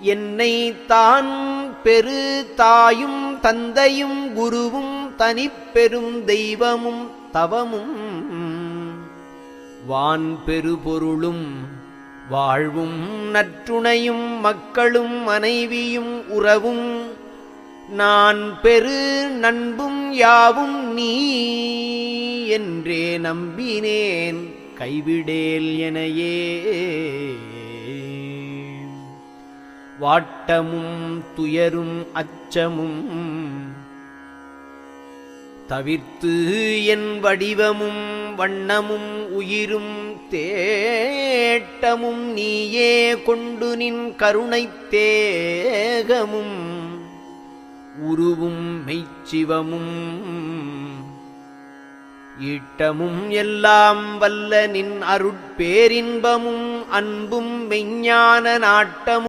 என்னை தான் பெரு தாயும் தந்தையும் குருவும் தனிப்பெரும் தெய்வமும் தவமும். வான் பெருபொருளும் வாழ்வும் நற்றுணையும் மக்களும் மனைவியும் உறவும். நான் பெரு நண்பும் யாவும் நீ என்றே நம்பினேன் கைவிடேல் எனையே. வாட்டமும் துயரும் அச்சமும். தவிர்த்து என் வடிவமும் வண்ணமும் உயிரும் தேட்டமும் நீயே கொண்டு நின் கருணைத் தேகமும். உருவும் மெய்ச்சிவமும். ஈட்டமும் எல்லாம் வல்ல நின் அருட்பேரின்பமும் அன்பும் மெய்ஞான நாட்டமும்.